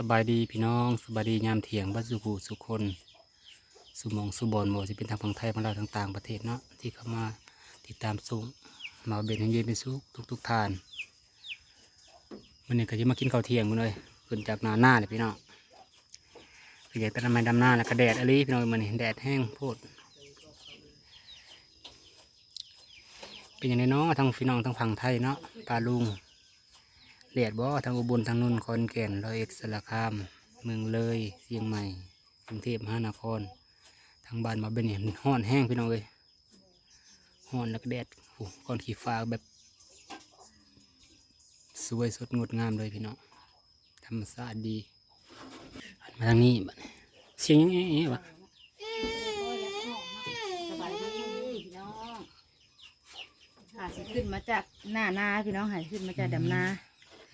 สบายดีพี่น้องสบายดียามเถียงบัสุภูสุคนสุมองสุบอนโมสิเป็นทางฝั่งไทยของเราต่างๆประเทศเนาะที่เข้ามาติดตามสูงมาเบ็นให้เย็นเป็นสุขทุกๆทานวันนี้ก็จะมากินข้าวเที่ยงกันเลยขึ้นจากนาหน้าเลยพี่น้องก็อยากจะทำไมดำหน้าแล้วก็แดดอะไรพี่น้องมันแดดแห้งโพดเป็นอย่างไรเนาะทางพี่น้องทางฝั่งไทยเนาะปลาลุง เลียดบ่ทางอุบลทางนนท์ขอนแก่นร้อยเอ็ดสระคาม เมืองเลยเชียงใหม่กรุงเทพมหานคร ทางบ้านมาเป็นเนี่ยห้อนแห้งพี่น้องเลยห้อนแล้วก็แดดโอ้ก้อนขี้ฟ้าแบบ สวยสดงดงามเลยพี่น้องธรรมชาติดีมาทางนี้บัดนี้เสียงยังไงวะสบายดีพี่น้องหาสิขึ้นมาจากหน้านาพี่น้องหาสิขึ้นมาจากดำนา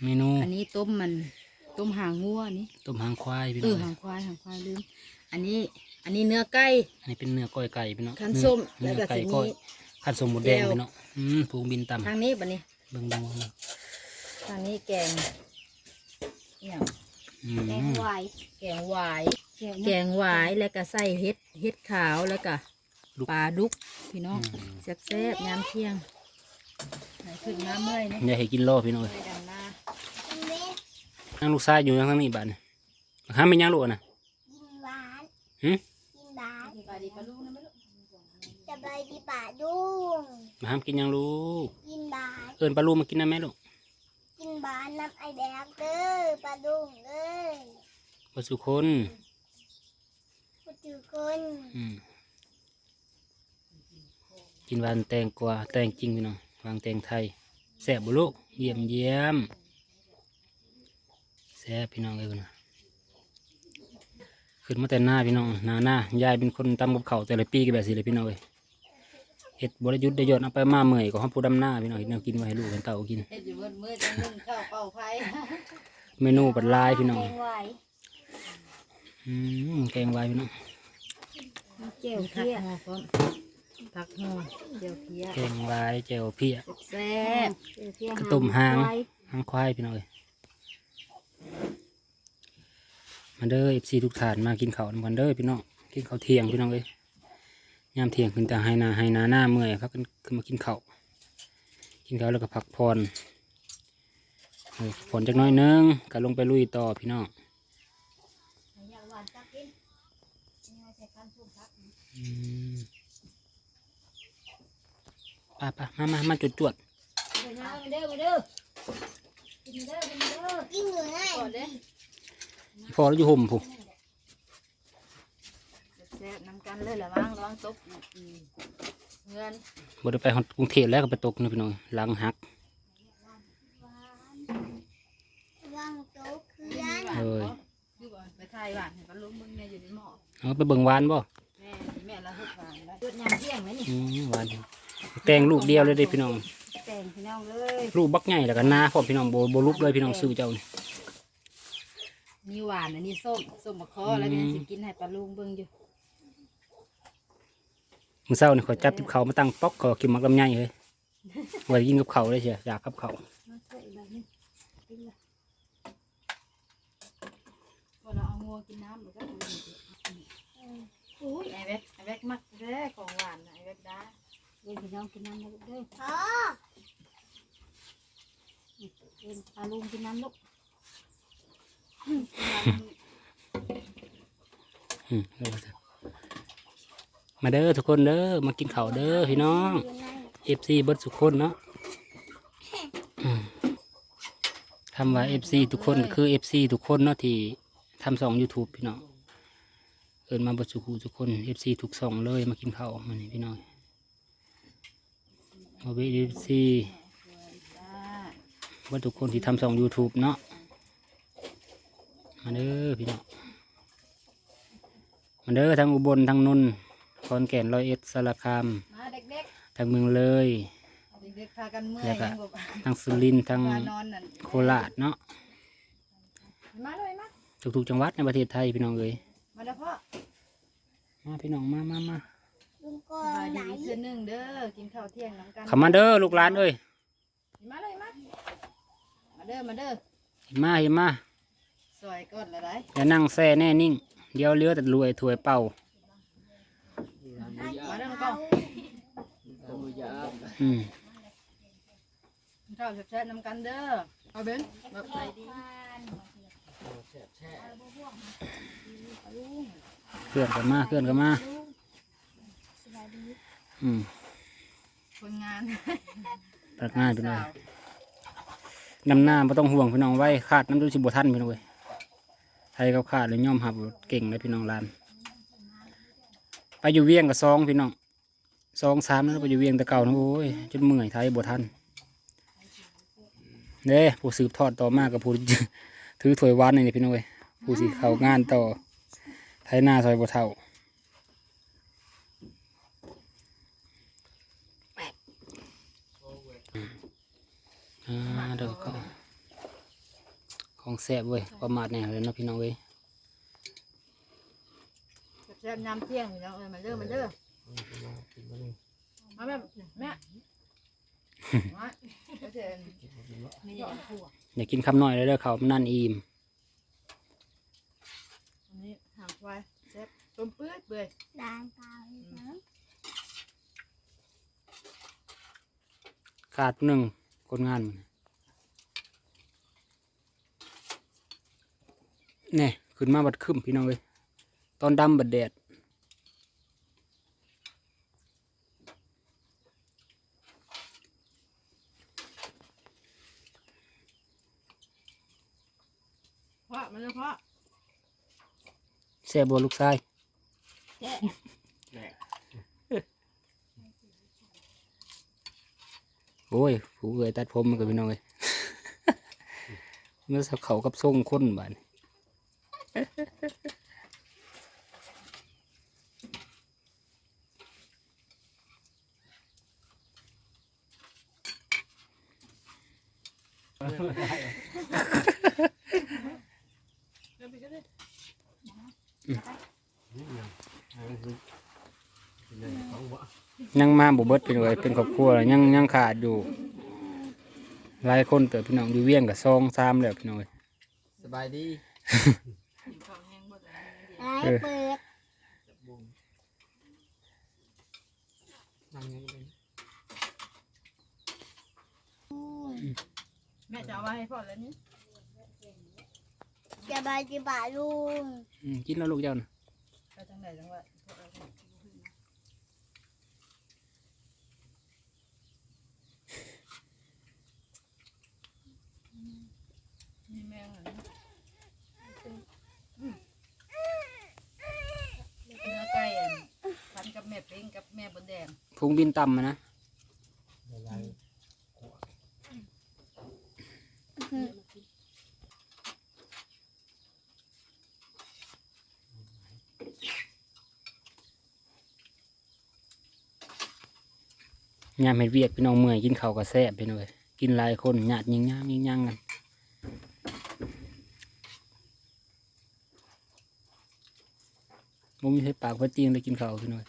เมนู อันนี้ต้มมันต้มหางงัวนี่ต้มหางควายพี่เอน้อองหางควายหางควายลืมอันนี้อันนี้เนื้อไก่ อันนี้เป็นเนื้อก้อยไก่พี่น้องคันส้มเนื้อแล้วก็ไก่สิมีก้อยคันส้มหมดแดงแจ่ว พี่น้องอืมผูงบินต่ำทางนี้บัดนี้ เบิ่งเบิ่งเบิ่งทางนี้แกงเนี่ยอืมแกงหวายแกงหวาย แกงหวายแล้วก็ใส่เห็ดเห็ดขาวแล้วก็ปลาดุกพี่น้องแซ่บๆยามเที่ยงไหนขึ้นมาเมื่อยนี่อย่าให้กินโลพี่น้องเมื่อยดำนา นั่งลูกชายอยู่ทางนี้บ้านนี่ห้ามไม่ย่างลูกอะนะกินหวานหึกินหวานสบายดีปลาลูกนะไม่ลูกสบายดีป่าดุงมาห้ามกินย่างลูก กินหวานเอิญปลาลูกมากินได้ไหมลูก กินหวานน้ำไอแดงเด้อป่าดุงเอ้ยมาสุคนผู้ถือคนอืมกินหวานแตงกวาแตงจริงพี่น้องวางแตงไทยแซ่บบุลูกเยี่ยมเยี่ยม แซ่บพี่น้องเลยพุ่นน่ะขึ้นมาแต่หน้าพี่น้องหน้าหน้ายายเป็นคนตำกับเขาวแต่ละปีก็แบบสิเลยพี่น้องเลยเห็ดบริยุทธ์ได้ยอดเอาไปมาเมื่อยก็ห้องผู้ดำหน้าพี่น้องเห็ดแนวกินไว้ให้ลูกให้เต่ากินเฮ็ดอยู่มืดมืดจังนึ่งข้าวเป่าไฟเมนูปัดลายพี่น้องแกงไหวอืมแกงไว้พี่น้องเจียวผักเพี้ยห่อพร้อมผักห่อเจียวเพี้ยแกงไว้แจ่วเพี้ยแซ่บเจียวเพี้ยกระตุ่มหางหางควายพี่น้องเอ้ย มาเด้อเอฟซีทุกฐานมากินข้าวนำกันเด้อพี่น้องกินข้าวเที่ยงพี่น้องเอ้ยยามเที่ยงขึ้นแต่ให้นาให้นาหน้าเมื่อยพักกันขึ้นมากินข้าวกินข้าวแล้วก็พักผ่อนผ่อนจักน้อยนึงก็ลงไปลุยต่อพี่น้องอืมไป้าป้ามามามาจุดจวดมาเด้อมาเด้อ กินเด้อกินเด้อกินอยู่ไหนก่อนเด้อพอแล้วอยู่ห่มผู้แซ่บน้ำกันเลยละมั้งระวังตกอืมเงินบ่ได้ไปฮอดกรุงเทพแล้วก็ไปตกนี่พี่น้องหลังหักวางโต๊ะเคลื่อนเอ้ยอยู่บ่ไปถ่ายหวานให้ปลาลุงเบิ่งแม่อยู่ในหม้อเอาไปเบิ่งหวานบ่แม่นี่แม่ละหุบหวานแล้วจุดยามเที่ยงไหมนี่อืมหวาน แตงลูกเดียวเลยเด้พี่น้อง แต่งพี่น้องเลยลูกบักใหญ่แล้วก็นาพร้อมพี่น้องบ่บ่ลุกเลยพี่น้องซื้อเจ้านี่นี่หวานอันนี้ส้มส้มมะขอแล้วแม่สิกินให้ปลาลุงเบิ่งอยู่มื้อเช้านี่ขอยจับติบเขาวมาตั้งป๊อกขอกินมักลำไยเฮ้ยไว้กินกับเขาวเลยเชียวอยากกับเขาวว่าเราเอางัวกินน้ำหรือก็ดูอุ้ยไอแวกไอแวกมักแท้ของหวานน่ะไอแวกด้าเล่นพี่น้องกินน้ำนะลูกเด้อ พ่อเล่นปลาลุงกินน้ำลูกมาเด้อทุกคนเด้อมากินข้าวเด้อพี่น้องอยู่ไหน FC เบิดทุกคนเนาะอืมคำว่า FC ทุกคนคือ FC ทุกคนเนาะที่ทำสอง YouTube พี่น้องเอินมาบดสุขูทุกคน FC ทุกสองเลยมากินข้าวมานี่พี่น้องโอเบ FC จ้า ว่าทุกคนที่ทำสอง YouTube เนาะมาเด้อพี่น้องมาเด้อทางอุบลทางนนท์ขอนแก่นร้อยเอ็ดสารคาม มาเด็กทางเมืองเลย ๆ เด็กๆพากันเมื่อยแล้วก็ ยังบอกทางสุรินทร์ทางมานอนนั่นโคราชเนาะมาเลยมาทุกๆจังหวัดในประเทศไทยพี่น้องเอ้ยมาเด้อพ่อมาพี่น้องมามามาลุงก็สบายไหนดีเพื่อนหนึ่งเด้อกินข้าวเที่ยงน้ำกัน เข้ามาเด้อลูกหลานเอ้ยมาเลยมามา เด้อมาเด้อเห็นมาเห็นมาสซอยก้นละได้อย่านั่งแซ่แน่นิ่ง เดี๋ยวเหลือแต่รวยถวยเป่ามาแล้วก็อืมเจ้าแซ่บๆนำกันเด้อเอาเบนแบบไหนดีเคลื่อนกันมาเคลื่อนกันมาสวัสดีอืมคนงาน ตัดง่ายไปเลย นำหน้าไม่ต้องห่วงพี่น้องไว้ขาดน้ำดูสิบทันพี่น้องเว้ยไทยกับขาดเลยย่อมหับเก่งเลยพี่น้องลาน ไปอยู่เวียงกับซองพี่น้องซองสามนั่นไปอยู่เวียงแต่เก่านะโอ้ยจนเมื่อยไทยบทันเด้ผู้สืบทอดต่อมากับผู้ถือถวยวานนี่พี่น้องเว้ยผู้สิเขางานต่อไทยหน้าซอยบัวเท่า อ่าเดี๋ยวก็ของแซ่บเว้ยประมาทแน่เลยเนาะพี่น้องเว้ยแซ่บๆน้ำเที่ยงพี่น้องเอ้ยมาเด้อมาเด้อมาแม่แม่มาเดี๋ยวเดี๋ยวมีอย่างผัวอย่ากินคำน้อยเลยเด้อเขามันนั่นอิ่มอันนี้หางควายแซ่บต้มเปื้อยเปื่อยดานเปล่าเลยนะขาดผู้หนึ่ง คนงานมันแน่ขึ้นมาบัดขึ้นพี่น้องเว้ยตอนดำบัดแดดเพราะมันเพราะแซ่บบัวลูกชาย โอ้ย ผู้เอ่ยตัดผมมันก็พี่น้องเว้ยมันสับเขากับทรงคนบ้าน ยังมาบุเบิดเป็นไว้เป็นครอบครัวแล้วยังยังขาดอยู่หลายคนเติบพี่น้องอยู่เวียงกับซองซ้ำแล้วพี่น้องเอ้ย สบายดีของแห้งหมดเลยไอ้เปิดนั่งยังไงแม่จะเอาไว้ให้พ่อแล้วนี่จะบายจะบายลุงอืมกินแล้วลูกเจ้านะไปทางไหนจังหวะมีแมงเหรอเนื้อไก่อะพันกับแม่ปิ้งกับแม่บ นแดงบินต่ำอะนะยามเห็ดเวียกพี่น้องเมื่อยกินข้าวกับแซ่บพี่น้อยกินหลายคนหยาดยิงย่างยิงย่างกันมุมีใช้ปากว่าจริงเลยกินข้าวพี่น้อย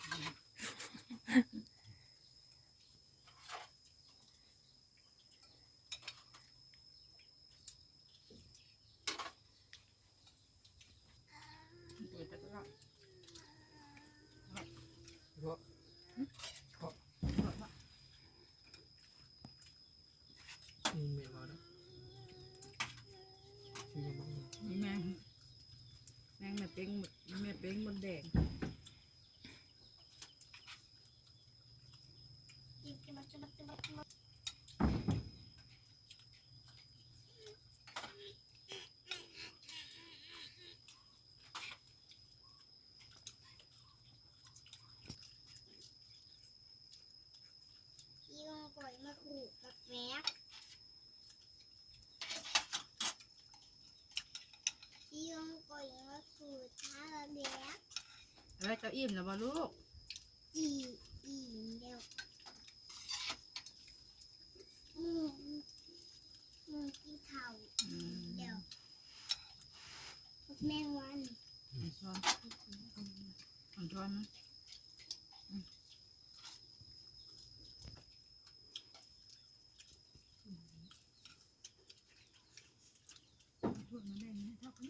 อืมไม่มาแล้วอืม มีแมงแมงแม่ปิ้งแม่ปิ้งบนแดง พี่ลง ปล่อยมาขู่กับแม็กพี่ลงปล่อยมาขู่ท้าแม็กอะไรก็อิ่มแล้วบ่ลูกอีอีเดียวมูมูกินข้าว อืม เดียว แมงวันอาช้อนอาช้อนไหมถ้วยมาแบ่งให้เท่ากัน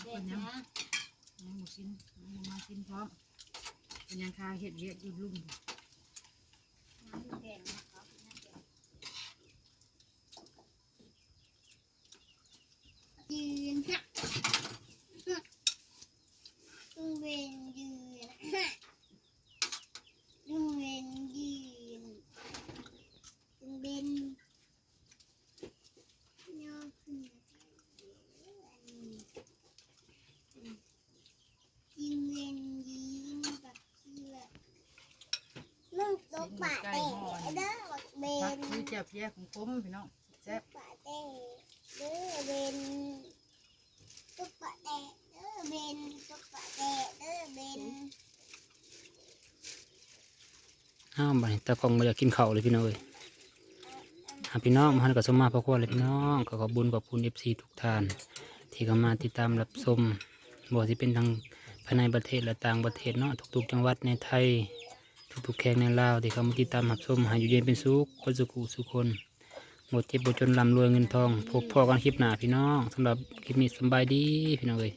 เป็นยังยังหมูชิ้น กินพร้อมเป็นยังคาเห็ดเวียดอยู่ลุ่ม ยืนฮะลุงเวนยืนฮะลุงเวนยืนลุงเวนย่อขึ้นยิงเวนยิงกับเชือก มึงตกป่าเตะเด้อบักเบผักนคือจับแยกของผมพี่น้องแซ่บป่าเต้เด้อเบนตุ๊กป่าเต้เด้อเบนตุ๊กป่าเต้เด้อเบนอ้าวบัดนี้ตาฟองมาอยากกินข้าวเลยพี่น้องเอ้ยหาพี่น้องมาหันกับสมมาพ่อครัวเลยพี่น้องก็ขอบคุญขอบคุณเอฟซีทุกท่าน ที่เข้ามาติดตามรับชมบ่ว่าสิเป็นทางภายในประเทศและต่างประเทศเนาะทุกๆจังหวัดในไทย ทุกๆแขงในลาวที่เขามาติดตามหับชมให้อยู่เย็นเป็นสุขคนสุขุสุขคนหมดเจ็บหมดจนลำรวยเงินทองพบพ่อกันคลิปหน้าพี่น้องสำหรับคลิปนี้สบายดีพี่น้องเลย